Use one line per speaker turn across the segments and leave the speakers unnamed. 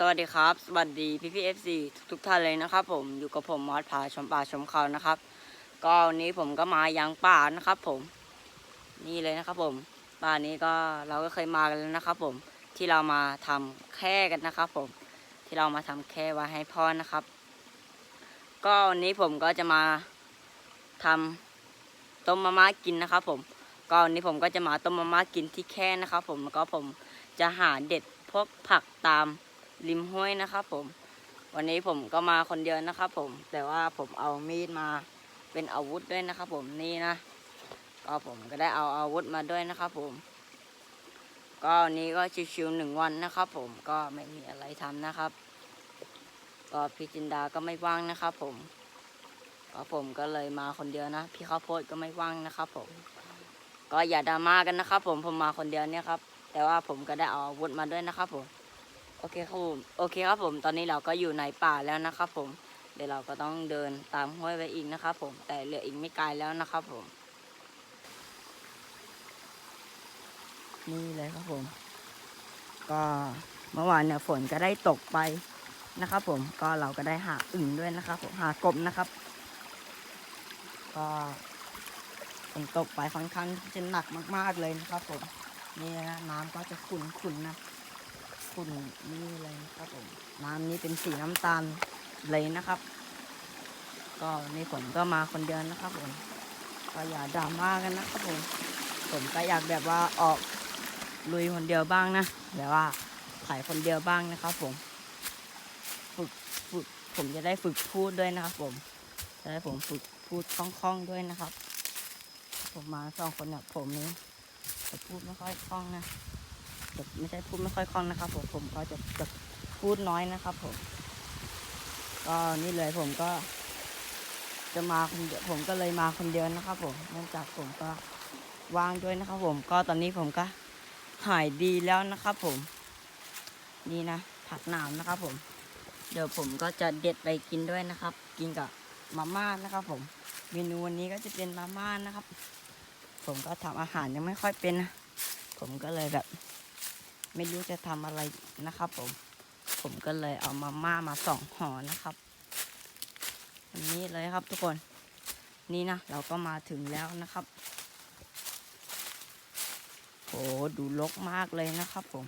สวัสดีครับ สวัสดีพี่พี่เอฟซีทุกท่านเลยนะครับ ผมอยู่กับผมมอสพาชมป่าชมเขานะครับ ก็วันนี้ผมก็มายังป่านะครับ ผม นี่เลยนะครับ ผมป่านี้ก็เราก็เคยมากันแล้วนะครับ ผมที่เรามาทำแค่กันนะครับ ผมที่เรามาทำแค่ไว้ให้พ่อนะครับ ก็วันนี้ผมก็จะมาทำต้มมาม่ากินนะครับ ผมก็วันนี้ผมก็จะมาต้มมาม่ากินที่แค่นะครับ ผมแล้วก็ผมจะหาเด็ดพวกผักตาม ริมห้วยนะครับผม วันนี้ผมก็มาคนเดียวนะครับผม แต่ว่าผมเอามีดมาเป็นอาวุธด้วยนะครับผมนี่นะ ก็ผมก็ได้เอาอาวุธมาด้วยนะครับผม ก็วันนี้ก็ชิวๆหนึ่งวันนะครับผม ก็ไม่มีอะไรทำนะครับ ก็พี่จินดาก็ไม่ว่างนะครับผมก็ผมก็เลยมาคนเดียวนะ พี่ข้าวโพดก็ไม่ว่างนะครับผม ก็อย่าดราม่ากันนะครับผม ผมมาคนเดียวเนี่ยครับ แต่ว่าผมก็ได้เอาอาวุธมาด้วยนะครับผม โอเคครับผมโอเคครับผม ตอนนี้เราก็อยู่ในป่าแล้วนะครับผม เดี๋ยวเราก็ต้องเดินตามห้วยไปอีกนะครับผม แต่เหลืออีกไม่ไกลแล้วนะครับผม นี่เลยครับผม ก็เมื่อวานเนี่ยฝนก็ได้ตกไปนะครับผม ก็เราก็ได้หาอึ่งด้วยนะครับผมหากบนะครับ ก็ฝนตกไปค่อนข้างจะหนักมาก ๆเลยนะครับผม นี่นะน้ำก็จะขุ่นๆนะ ขุ่นนี่เลยนะครับผมน้ำนี้เป็นสีน้ำตาลเลยนะครับ ก็นี่ผมก็มาคนเดียวนะครับผมก็อย่าดราม่ากันนะครับผมผมก็อยากแบบว่าออกลุยคนเดียวบ้างนะแบบว่าถ่ายคนเดียวบ้างนะครับ ผม ฝึกฝึกผมจะได้ฝึกพูดด้วยนะครับ ผมจะได้ผมฝึกพูดคล่องๆด้วยนะครับ ผมมาสองคนเนี่ยผมนี้พูดไม่ค่อยคล่องนะ จะไม่ใช่พูดไม่ค่อยคล่องนะครับผมผมก็จะจะพูดน้อยนะครับผมก็นี่เลยผมก็ จะมาคนเดียวผมก็เลยมาคนเดียวนะครับ ผมเนื่องจากผมก็ว่างด้วยนะครับ ผมก็ตอนนี้ผมก็หายดีแล้วนะครับ ผมนี่นะผักหนามนะครับ ผม เดี๋ยวผมก็จะเด็ดไปกินด้วยนะครับ กินกับมาม่านะครับ ผม เมนูวันนี้ก็จะเป็นมาม่านะครับ ผมก็ทำอาหารยังไม่ค่อยเป็นนะผมก็เลยแบบ ไม่รู้จะทำอะไรนะครับ ผม ผมก็เลยเอามาม่ามาสองห่อนะครับอันนี้เลยครับทุกคน นี่นะเราก็มาถึงแล้วนะครับโหดูรกมากเลยนะครับ ผม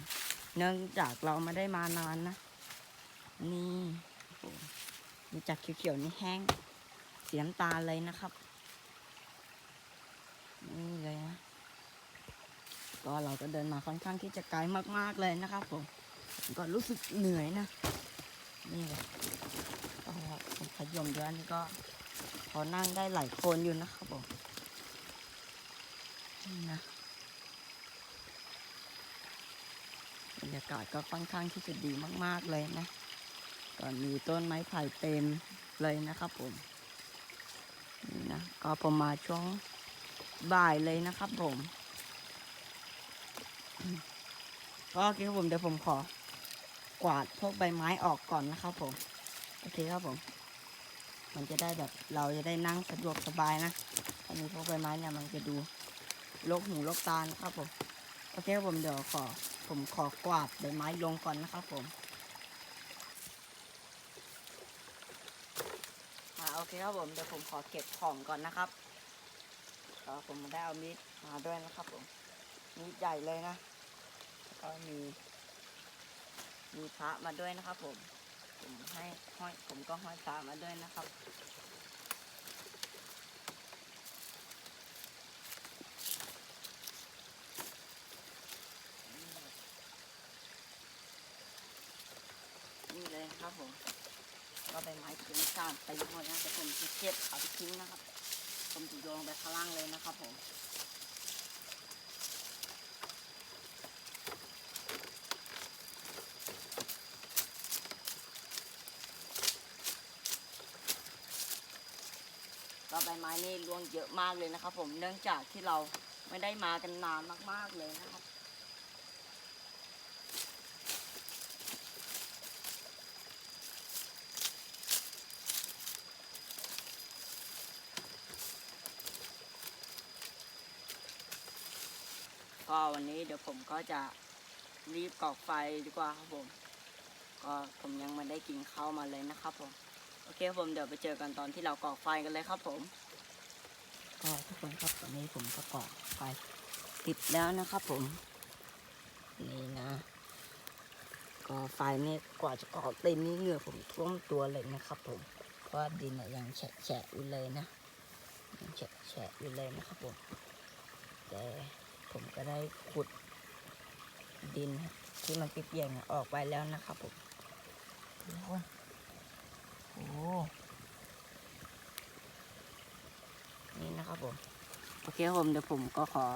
เนื่องจากเราไม่ได้มานานนะ นี่โอ้โหนี่จากเขียวๆนี่แห้ง เสียน้ำตาเลยนะครับ นี่เลยนะ ก็เราก็เดินมาค่อนข้างที่จะไกลมากๆเลยนะครับผมก็รู้สึกเหนื่อยนะ นี่เลยก็ผมขยมด้วยอันนี้ก็พอนั่งได้หลายคนอยู่นะครับผมนี่นะบรรยากาศก็ค่อนข้างที่จะดีมาก ๆเลยนะก็มีต้นไม้ไผ่เต็มเลยนะครับผมนี่นะก็ประมาณช่วงบ่ายเลยนะครับผม ก็โอเคครับผมเดี๋ยวผมขอกวาดพวกใบไม้ออกก่อนนะครับผม โอเคครับผม มันจะได้แบบเราจะได้นั่งสะดวกสบายนะถ้ามีพวกใบไม้เนี่ยมันจะดูโลกหูโลกตานะครับผม โอเคครับผมเดี๋ยวขอผมขอกวาดใบไม้ลงก่อนนะครับผมอ่าโอเคครับผมเดี๋ยวผมขอเก็บของก่อนนะครับก็ผมมาได้เอามีดมาด้วยนะครับผมมีดใหญ่เลยนะ ก็มี มีพระมาด้วยนะครับ ผมผมให้ห้อยผมก็ห้อยพระมาด้วยนะครับนี่เลยครับผม ก็ใบไม้ทิ้งสามไปหมดนะแต่ผมจะเก็บเอาไปทิ้งนะครับ ผมจะโยนไปข้างล่างเลยนะครับผม ก็ใบไม้นี่ร่วงเยอะมากเลยนะครับ ผมเนื่องจากที่เราไม่ได้มากันนานมาก ๆเลยนะครับก็วันนี้เดี๋ยวผมก็จะรีบก่อไฟดีกว่าครับผม ก็ผมยังไม่ได้กินข้าวมาเลยนะครับผม โอเคครับผมเดี๋ยวไปเจอกันตอนที่เราก่อไฟกันเลยครับผม ก็ทุกคนครับตอนนี้ผมก็ก่อไฟติดแล้วนะครับผม นี่นะก็ไฟนี่กว่าจะก่อเต็มนี่เหงื่อผมท่วมตัวเลยนะครับผมเพราะดินเนี่ยยังแฉะแฉะอยู่เลยนะยังแฉะแฉะอยู่เลยนะครับผมแต่ผมก็ได้ขุดดินที่มันเปียกๆออกไปแล้วนะครับผมทุกคนโอ้นี่นะ ครับผมโอเคผมเดี๋ยวผมก็ขอ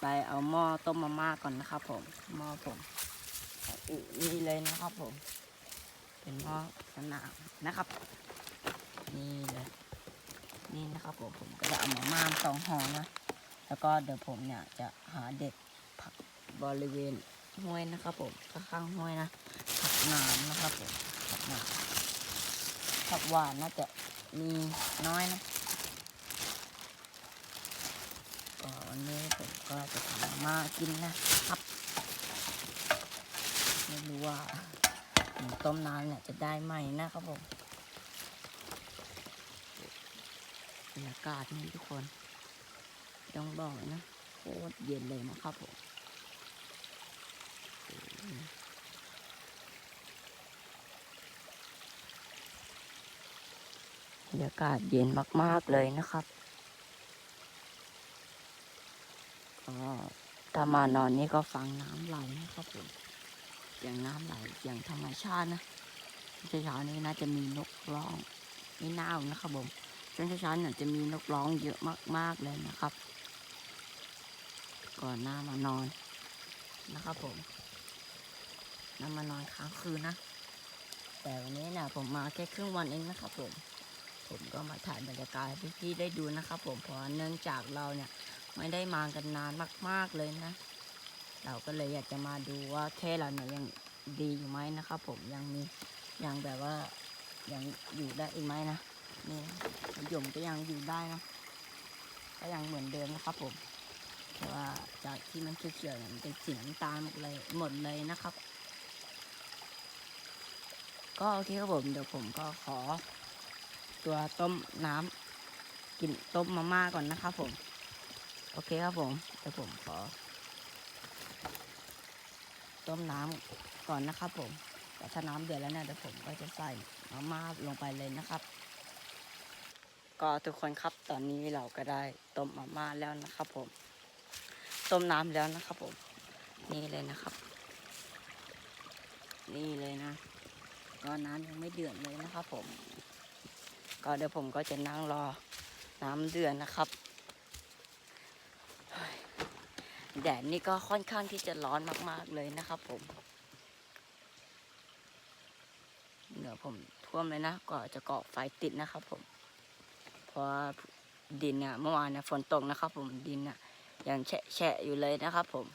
ไปเอาหม้อต้มมาม่าก่อนนะครับผมหม้อผมอือนี่เลยนะครับผม เป็นหม้อสนามนะครับ นี่เลยนี่นะครับผมผมก็จะเอามาม่าสองห่อนะแล้วก็เดี๋ยวผมเนี่ยจะหาเด็ดผักบริเวณห้วยนะครับผมข้างห้วยนะผักหนามนะครับผมผักหนามผักหวานน่าจะมีน้อยนะ ก็วันนี้ผมก็จะทำมากินนะครับ ไม่รู้ว่าต้มน้ำเนี่ยจะได้ไหมนะครับผมบรรยากาศนี่ทุกคนต้องบอกนะโคตรเย็นเลยนะครับผมบรรยากาศเย็นมาก ๆ เลยนะครับก็ ถ้ามานอนนี่ก็ฟังน้ำไหลนะครับผมเสียงน้ำไหลอย่างธรรมชาตินะเช้าๆนี้น่าจะมีนกร้องไม่น่านะครับผมช่วงเช้าๆเนี่ยจะมีนกร้องเยอะมากๆเลยนะครับ ก่อนหน้ามานอนนะครับผมน้ามานอนค้างคืนนะ แต่วันนี้เนี่ยผมมาแค่ครึ่งวันเองนะครับผม ผมก็มาถ่ายบรรยากาศให้พี่ๆได้ดูนะครับผมเพราะเนื่องจากเราเนี่ย ไม่ได้มากันนานมาก ๆเลยนะ เราก็เลยอยากจะมาดูว่าแค่เราเนี่ยยังดีอยู่ไหมนะครับผมยังมียังแบบว่ายังอยู่ได้อีกไหมนะนี่มะยมก็ยังอยู่ได้นะก็ยังเหมือนเดิมนะครับผมแต่ว่าจากที่มันเขียวๆเนี่ยมันเป็นสีน้ำตาลหมดเลยหมดเลยนะครับ ก็โอเคครับผมเดี๋ยวผมก็ขอ ตัวต้มน้ำกินต้มมาม่าก่อนนะครับผม โอเคครับผมเดี๋ยวผมขอ ต้มน้ำก่อนนะครับผมแต่ถ้าน้ำเดือดแล้วเนี่ยเดี๋ยวผมก็จะใส่มาม่าลงไปเลยนะครับ ก็ทุกคนครับตอนนี้เราก็ได้ต้มมาม่าแล้วนะครับ ผม ต้มน้ำแล้วนะครับ ผม นี่เลยนะครับ นี่เลยนะก็น้ำยังไม่เดือดเลยนะครับ ผม ก็เดี๋ยวผมก็จะนั่งรอน้ำเดือดนะครับเฮ้ย แดดนี่ก็ค่อนข้างที่จะร้อนมาก ๆ เลยนะครับผมเหนือผมท่วมเลยนะก็จะเกาะไฟติดนะครับผม เพราะดินเนี่ยเมื่อวานเนี่ยฝนตกนะครับ ผมดินเนี่ยยังแฉะแฉะอยู่เลยนะครับผม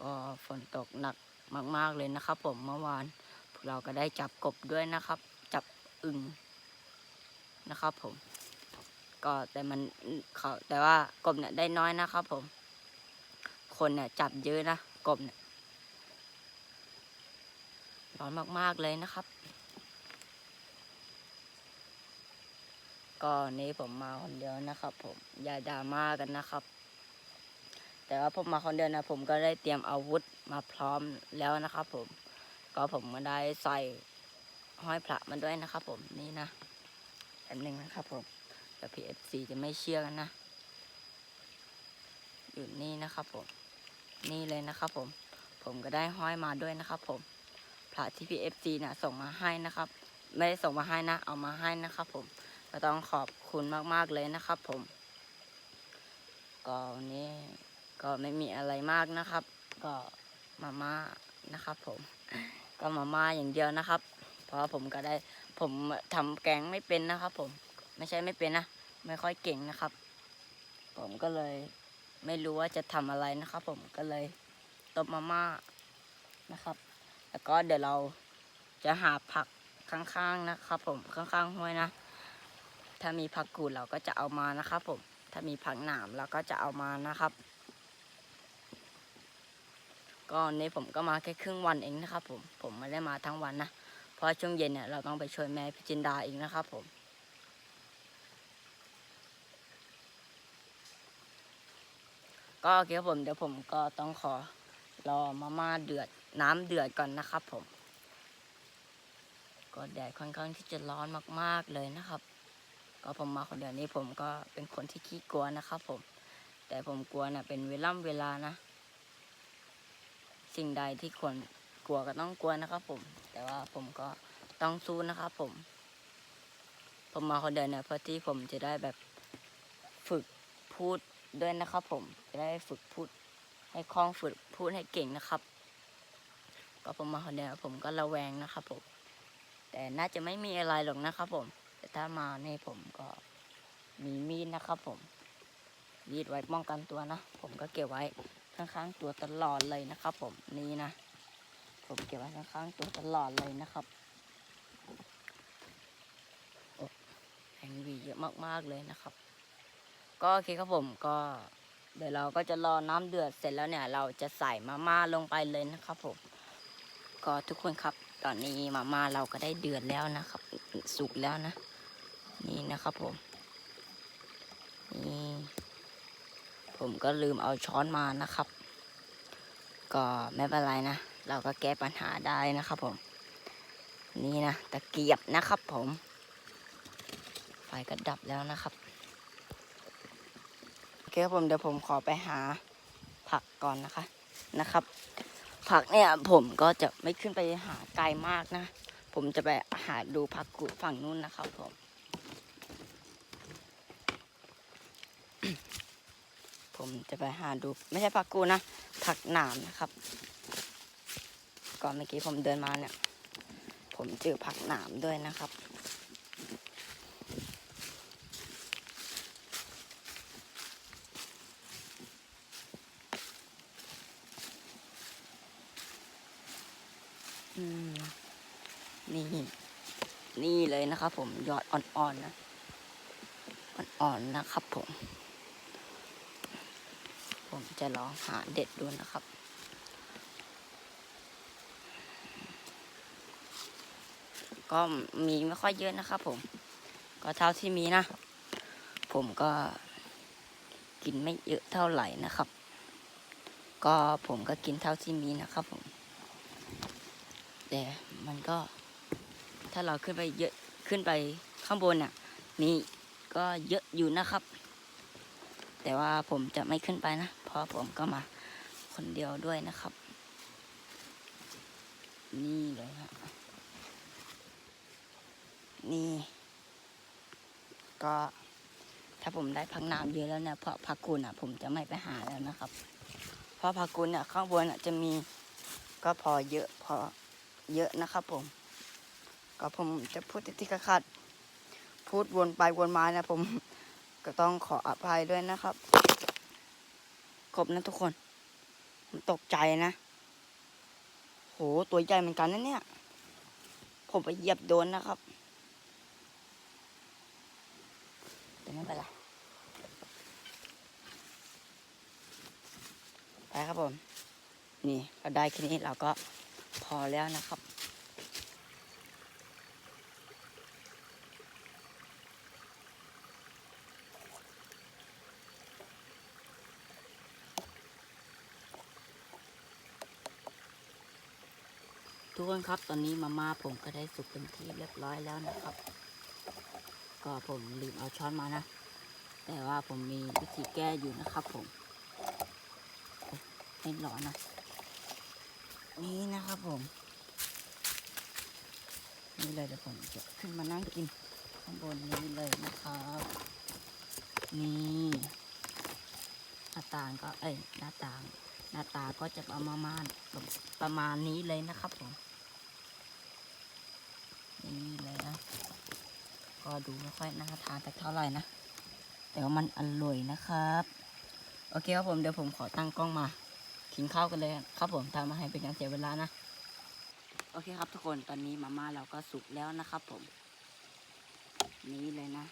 ก็ฝนตกหนักมาก ๆ เลยนะครับ ผมเมื่อวานพวกเราก็ได้จับกบด้วยนะครับ จับอึ่งนะครับผม ก็แต่มันเขาแต่ว่ากบเนี่ยได้น้อยนะครับผม คนเนี่ยจับเยอะนะกบเนี่ยร้อนมากๆเลยนะครับ ก็นี้ผมมาคนเดียวนะครับ ผมอย่าดรามากันนะครับ แต่ว่าผมมาคนเดียวนะ ผมก็ได้เตรียมอาวุธมาพร้อมแล้วนะครับ ผม ก็ผมก็ได้ใส่ห้อยพระมาด้วยนะครับ ผมนี่นะอันหนึ่งนะครับผม แต่พีเอฟซีจะไม่เชื่อกันนะ อยู่นี่นะครับผม นี่เลยนะครับผม ผมก็ได้ห้อยมาด้วยนะครับผม พระที่พีเอฟซีนะส่งมาให้นะครับ ไม่ได้ส่งมาให้นะ เอามาให้นะครับผม ก็ต้องขอบคุณมากๆเลยนะครับผม ก็วันนี้ก็ไม่มีอะไรมากนะครับ ก็มาม่านะครับผม ก็มาม่าอย่างเดียวนะครับ เพราะผมก็ได้ผมทำแกงไม่เป็นนะครับผม ไม่ใช่ไม่เป็นนะ ไม่ค่อยเก่งนะครับ ผมก็เลยไม่รู้ว่าจะทำอะไรนะครับ ผมก็เลยต้มมาม่านะครับ แล้วก็เดี๋ยวเราจะหาผักข้างๆนะครับ ผมข้างๆห้วยนะ ถ้ามีผักกูดเราก็จะเอามานะครับ ผม ถ้ามีผักหนามเราก็จะเอามานะครับก็วันผมก็มาแค่ครึ่งวันเองนะครับ ผมผมไม่ได้มาทั้งวันนะเพราะช่วงเย็นเนี่ยเราต้องไปช่วยแม่พิจินดาอีกนะครับ ผม ก็โอเคครับผมเดี๋ยวผมก็ต้องขอรอมาม่าเดือดน้ำเดือดก่อนนะครับผม ก็แดดค่อนข้างที่จะร้อนมากๆเลยนะครับ ก็ผมมาคนเดียวนี้ผมก็เป็นคนที่ขี้กลัวนะครับ ผม แต่ผมกลัวนะ่ะเป็นเวล่ำเวลานะ สิ่งใดที่ควรกลัวก็ต้องกลัวนะครับ ผม แต่ว่าผมก็ต้องสู้นะครับ ผม ผมมาคนเดียวเนี่ยเพื่อที่ผมจะได้แบบฝึกพูด ด้วยนะครับ ผมจะได้ฝึกพูด ให้คล่องฝึกพูดให้เก่งนะครับ ก็ผมมาคนเดียวผมก็ระแวงนะครับ ผม แต่น่าจะไม่มีอะไรหรอกนะครับ ผม แต่ถ้ามาเนี่ยผมก็มีมีดนะครับ ผมมีดไว้ป้องกันตัวนะผมก็เก็บไว้ข้างๆตัวตลอดเลยนะครับ ผมนี่นะผมเก็บไว้ข้างๆตัวตลอดเลยนะครับแองวีเยอะมากๆเลยนะครับ ก็โอเคครับผมก็ เดี๋ยวเราก็จะรอน้ำเดือดเสร็จแล้วเนี่ย เราจะใส่มาม่าลงไปเลยนะครับผม ก็ทุกคนครับ ตอนนี้มาม่าเราก็ได้เดือดแล้วนะครับ สุกแล้วนะ นี่นะครับผมนี่ผมก็ลืมเอาช้อนมานะครับ ก็ไม่เป็นไรนะ เราก็แก้ปัญหาได้นะครับผม นี่นะตะเกียบนะครับผม ไฟก็ดับแล้วนะครับ คครับผมเดี๋ยวผมขอไปหาผักก่อนนะคะนะครับ ผักเนี่ยผมก็จะไม่ขึ้นไปหาไกลมากนะ ผมจะไปหาดูผักกูดฝั่งนู้นนะครับผมผมจะไปหาดูไม่ใช่ผักกูนะผักหนามนะครับ ก่อนเมื่อกี้ผมเดินมาเนี่ย ผมเจอผักหนามด้วยนะครับ นี่ นี่เลยนะครับผมยอดอ่อนๆนะ อ่อนๆนะครับผม ผมจะลองหาเด็ดดูนะครับก็มีไม่ค่อยเยอะนะครับผม ก็เท่าที่มีนะ ผมก็กินไม่เยอะเท่าไหร่นะครับ ก็ผมก็กินเท่าที่มีนะครับผม แต่มันก็ถ้าเราขึ้นไปเยอะขึ้นไปข้างบนน่ะ มีก็เยอะอยู่นะครับ แต่ว่าผมจะไม่ขึ้นไปนะ เพราะผมก็มาคนเดียวด้วยนะครับ นี่เลยฮะนี่ ก็ถ้าผมได้พักน้ำเยอะแล้วเนี่ยเพราะพักกุลอะ ผมจะไม่ไปหาแล้วนะครับ เพราะพักกุลเนี่ยข้างบนอะจะมีก็พอเยอะพอ เยอะนะครับผม ก็ผมจะพูดที่ขัดพูดวนไปวนมานะผม ก็ต้องขออภัยด้วยนะครับขอบนะทุกคนผมตกใจนะ โหตัวใหญ่เหมือนกันนะเนี่ย ผมไปเหยียบโดนนะครับแต่ไม่เป็นไรไปครับผม นี่เราได้แค่นี้เราก็ พอแล้วนะครับ ทุกคนครับตอนนี้มาม่าผมก็ได้สุกเป็นที่เรียบร้อยแล้วนะครับ ก็ผมลืมเอาช้อนมานะ แต่ว่าผมมีวิธีแก้อยู่นะครับผมโอ๊ยไม่ร้อนนะ นี่นะครับผม นี่เลยเดี๋ยวผมจะขึ้นมานั่งกินข้างบนนี้เลยนะครับ นี่หน้าต่างก็เอ้ยหน้าต่าง หน้าตาก็จะประมาณประมาณนี้เลยนะครับผมนี่เลยนะ ก็ดูไม่ค่อยน่าทานแต่เท่าไหร่นะแต่ว่ามันอร่อยนะครับ โอเคครับผมเดี๋ยวผมขอตั้งกล้องมา กินข้าวกันเลยครับผมทำมาให้เป็นการเสียเวลานะ โอเคครับทุกคนตอนนี้มาม่าเราก็สุกแล้วนะครับผม นี่เลยนะ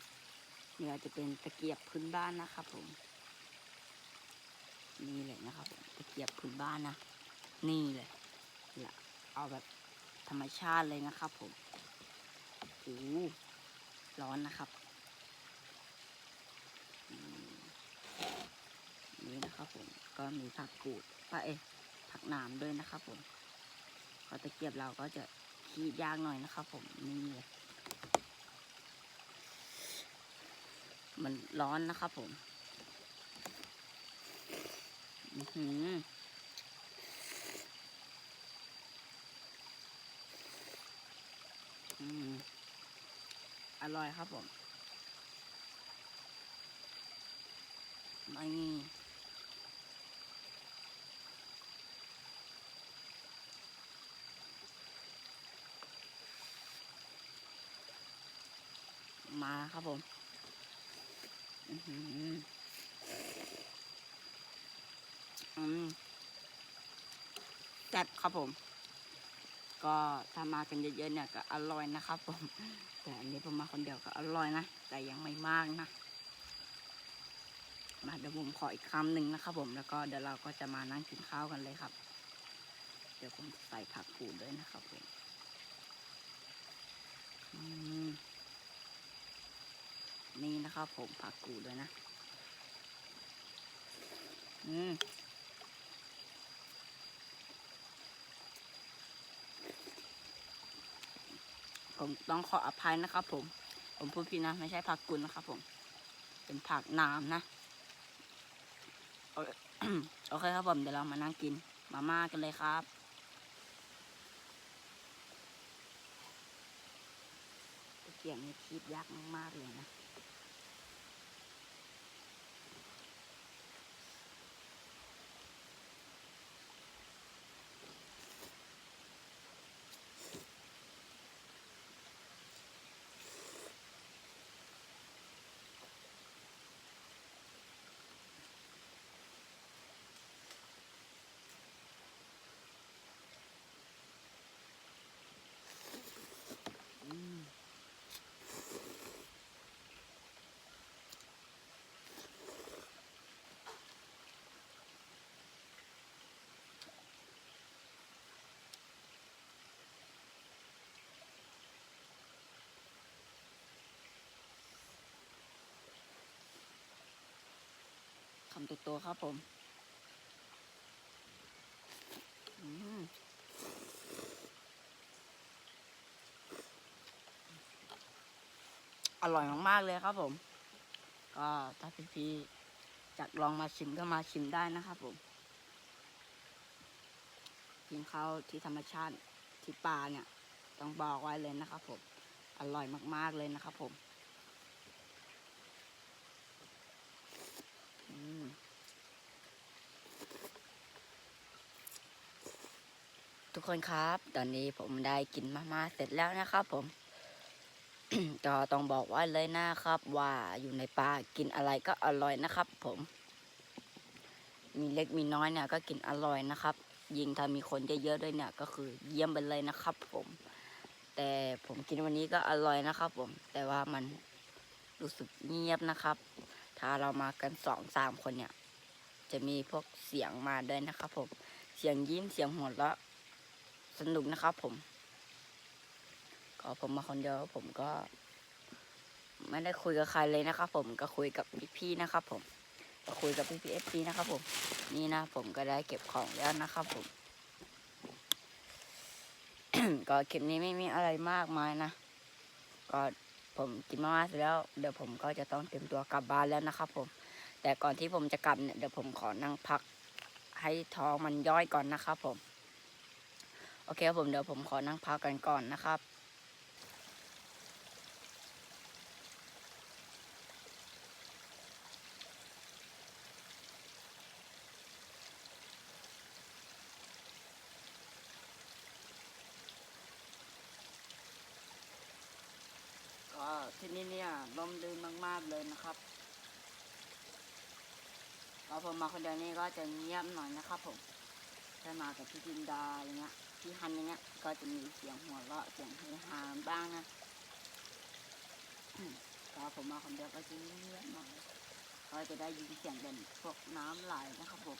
นี่อาจจะเป็นตะเกียบพื้นบ้านนะครับผม นี่เลยนะครับผมตะเกียบพื้นบ้านนะ นี่เลยละเอาแบบธรรมชาติเลยนะครับผมโอ้ร้อนนะครับอืม นี่นะครับผม ก็มีผักกูดปะเอ๊ะผักหนามด้วยนะครับผมขอตะเกียบเราก็จะขีดยากหน่อยนะครับผมนี่เลยมันร้อนนะครับผม อือหืออืมอร่อยครับผมไมาครับผมอืมแซ่บครับผม ก็ถ้ามากันเยอะๆเนี่ยก็อร่อยนะครับผม แต่อันนี้ผมมาคนเดียวก็อร่อยนะ แต่ยังไม่มากนะมาเดี๋ยวผมขออีกคำหนึ่งนะครับผมแล้วก็เดี๋ยวเราก็จะมานั่งกินข้าวกันเลยครับ เดี๋ยวผมใส่ผักกูดด้วยนะครับผมอืม นี่นะครับผมผักกูดด้วยนะ อืมผมต้องขออภัยนะครับผม ผมพูดผิดนะ ไม่ใช่ผักกุนนะครับผม เป็นผักนามนะ โอเคครับผม เดี๋ยวเรามานั่งกินมาม่ากันเลยครับเกี่ยบนี่คีบยากมากๆเลยนะ อืม คำโตๆครับผมอร่อยมากๆเลยครับผม ก็ถ้าพี่ๆจะลองมาชิมก็มาชิมได้นะครับผมกินข้าวที่ธรรมชาติที่ป่าเนี่ย ต้องบอกไว้เลยนะครับผม อร่อยมากๆเลยนะครับผม อืมทุ กคนครับ ตอนนี้ผมได้กินมาม่าเสร็จแล้วนะครับผม ก็ต้องบอกไว้เลยนะครับ ว่าอยู่ในป่ากินอะไรก็อร่อยนะครับ ผม มีเล็กมีน้อยเนี่ย ก็กินอร่อยนะครับ ยิ่งถ้ามีคนเยอะๆด้วยเนี่ย ก็คือเยี่ยมไปเลยนะครับ ผม แต่ผมกินวันนี้ก็อร่อยนะครับ ผม แต่ว่ามันรู้สึกเงียบนะครับ ถ้าเรามากันสองสามคนเนี่ย จะมีพวกเสียงมาด้วยนะครับผมเสียงยิ้มเสียงหัวเราะ สนุกนะครับผม ก็ผมมาคนเดียวผมก็ ไม่ได้คุยกับใครเลยนะครับผมก็คุยกับพี่ๆนะครับ ผมก็คุยกับพี่พีเอฟซีนะครับผม นี่นะผมก็ได้เก็บของแล้วนะครับผม ก็คลิปนี้ไม่มีอะไรมากมายนะ ก็ผมกินมาม่าเสร็จแล้ว เดี๋ยวผมก็จะต้องเตรียมตัวกลับบ้านแล้วนะครับผม แต่ก่อนที่ผมจะกลับเนี่ยเดี๋ยวผมขอนั่งพักให้ท้องมันย่อยก่อนนะครับผม โอเคครับผมเดี๋ยวผมขอนั่งพักกันก่อนนะครับก็ที่นี่เนี่ยร่มรื่นมาก ๆ เลยนะครับเราผมมาคนเดียวนี่ก็จะเงียบหน่อยนะครับผมถ้ามากับพี่จินดาอย่างเงี้ย พี่ฮันอย่างเงี้ย ก็จะมีเสียงหัวเราะเสียงเฮฮาบ้างนะอืมก็ผมมาคนเดียวก็จะเงียบหน่อยก็จะได้ยินเสียงเป็นพวกน้ำไหลนะครับผม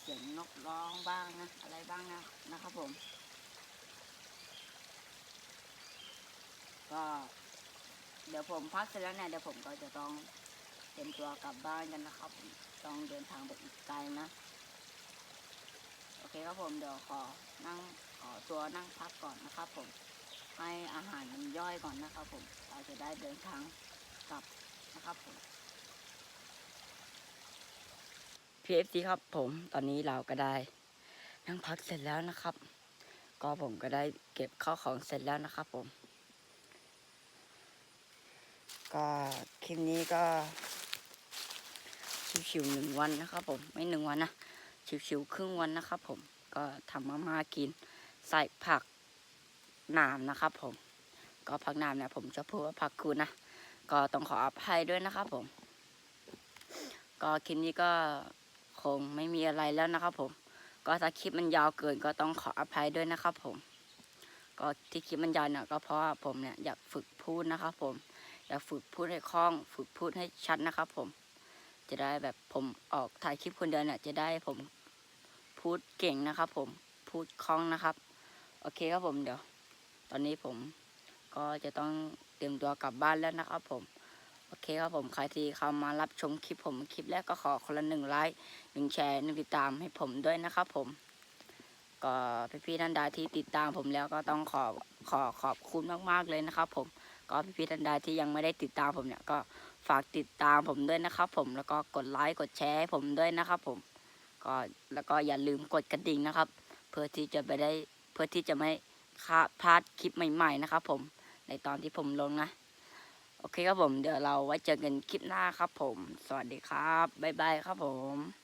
เสียงนกร้องบ้างนะอะไรบ้างนะนะครับผม ก็ เดี๋ยวผมพักเสร็จแล้วเนี่ยเดี๋ยวผมก็จะต้องเตรียมตัวกลับบ้านกันนะครับ ต้องเดินทางไปอีกไกลนะ โอเคครับผมเดี๋ยวขอนั่ง ตัวนั่งพักก่อนนะครับผมให้อาหารมันย่อยก่อนนะครับผมเราจะได้เดินทางกลับนะครับผม PFC ครับผมตอนนี้เราก็ได้นั่งพักเสร็จแล้วนะครับ ก็ผมก็ได้เก็บข้าวของเสร็จแล้วนะครับผม ก็คลิปนี้ก็ชิวๆหนึ่งวันนะครับผมไม่หนึ่งวันนะชิวๆครึ่งวันนะครับผมก็ทำมาม่ากิน ใส่ผักหนามนะครับผม ก็ผักหนามเนี่ยผมจะพูดว่าผักคูณนะ ก็ต้องขออภัยด้วยนะครับผม ก็คลิปนี้ก็คงไม่มีอะไรแล้วนะครับผม ก็ถ้าคลิปมันยาวเกินก็ต้องขออภัยด้วยนะครับผม ก็ที่คลิปมันยาวเนี่ยก็เพราะว่าผมเนี่ยอยากฝึกพูดนะครับผม อยากฝึกพูดให้คล่อง ฝึกพูดให้ชัดนะครับผม จะได้แบบผมออกถ่ายคลิปคนเดียวเนี่ยจะได้ผมพูดเก่งนะครับผม พูดคล่องนะครับ โอเคครับผมเดี๋ยว ตอนนี้ผมก็จะต้องเตรียมตัวกลับบ้านแล้วนะครับผม โอเคครับผมใครที่เข้ามารับชมคลิปผมคลิปแรกก็ขอคนละหนึ่งไลค์หนึ่งแชร์หนึ่งติดตามให้ผมด้วยนะครับผม ก็พี่ๆท่านใดที่ติดตามผมแล้วก็ต้องขอขอขอบคุณมากๆเลยนะครับ ผม ก็พี่ๆท่านใดที่ยังไม่ได้ติดตามผมเนี่ยก็ฝากติดตามผมด้วยนะครับ ผมแล้วก็กดไลค์กดแชร์ให้ผมด้วยนะครับ ผม ก็แล้วก็อย่าลืมกดกระดิ่งนะครับ เพื่อที่จะไปได้ เพื่อที่จะไม่พลาดคลิปใหม่ ๆ นะครับผมในตอนที่ผมลงนะ โอเคครับผมเดี๋ยวเราไว้เจอกันคลิปหน้าครับผม สวัสดีครับ บ๊ายบายครับผม